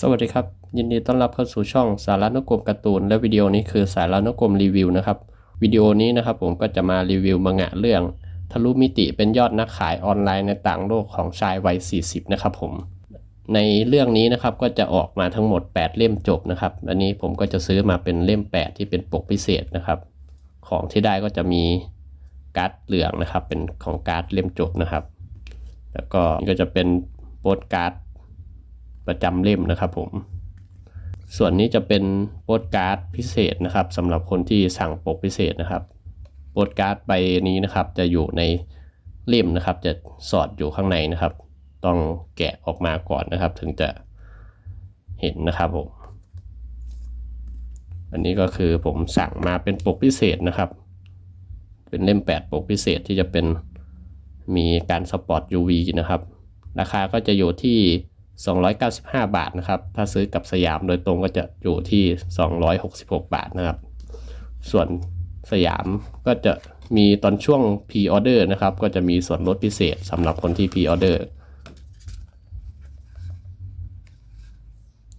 สวัสดีครับ ยินดีต้อนรับเข้าสู่ช่องสาระนกกลมการ์ตูนและวิดีโอนี้คือสาระนกกลมรีวิวนะครับวิดีโอนี้นะครับผมก็จะมารีวิวมังงะเรื่อง ทะลุมิติเป็นยอดนักขายออนไลน์ในต่างโลกของชายวัย 40 นะครับผมในเรื่องนี้นะครับก็จะออกมาทั้งหมด 8 เล่มจบนะครับ อันนี้ผมก็จะซื้อมาเป็นเล่ม 8 ที่เป็นปกพิเศษนะครับ ของที่ได้ก็จะมีการ์ดเหลืองนะครับ เป็นของการ์ดเล่มจบนะครับ แล้วก็ก็จะเป็นโปสการ์ด ประจำเล่มนะครับผม ส่วนนี้จะเป็นโปสการ์ดพิเศษนะครับสำหรับคนที่สั่งปกพิเศษนะครับโปสการ์ดใบนี้นะครับจะอยู่ในเล่มนะครับ จะสอดอยู่ข้างในนะครับ ต้องแกะออกมาก่อนนะครับ ถึงจะเห็นนะครับผมอันนี้ก็คือผมสั่งมาเป็นปกพิเศษนะครับ เป็นเล่ม 8 ปกพิเศษที่จะเป็นมีการสปอร์ต UV นะครับ ราคาก็จะอยู่ที่ 295 บาทนะครับ ถ้าซื้อกับสยามโดยตรงก็จะอยู่ที่ 266 บาทนะครับ ส่วนสยามก็จะมีตอนช่วง pre order นะครับ ก็จะมีส่วนลดพิเศษสำหรับคนที่ pre order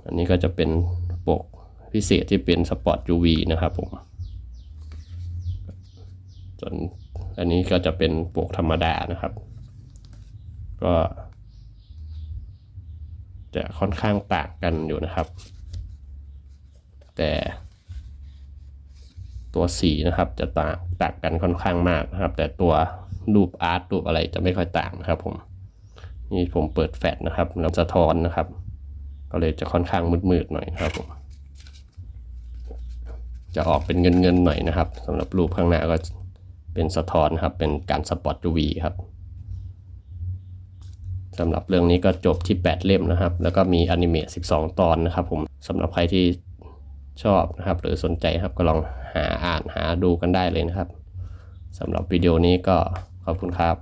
อันนี้ก็จะเป็นปกพิเศษที่เป็นสปอร์ต UV นะครับผม ส่วนอันนี้ก็จะเป็นปกธรรมดานะครับ ก็ จะค่อนข้างต่างกันอยู่นะครับ แต่ตัวสีนะครับจะต่างต่างกันค่อนข้างมากนะครับ แต่ตัวรูปอาร์ตรูปอะไรจะไม่ค่อยต่างนะครับ ผมนี่ผมเปิดแฟลชนะครับแล้วสะท้อนนะครับ ก็เลยจะค่อนข้างมืดๆหน่อยครับผมจะออกเป็นเงินๆหน่อยนะครับสำหรับรูปข้างหน้าก็เป็นสะท้อนครับเป็นการสปอต UV ครับ สำหรับเรื่องนี้ก็จบที่ 8 เล่มนะครับ แล้วก็มีอนิเมะ12 ตอนนะครับผมสำหรับใครที่ชอบนะครับ หรือสนใจครับก็ลองหาอ่านหาดูกันได้เลยนะครับสำหรับวิดีโอนี้ก็ขอบคุณครับ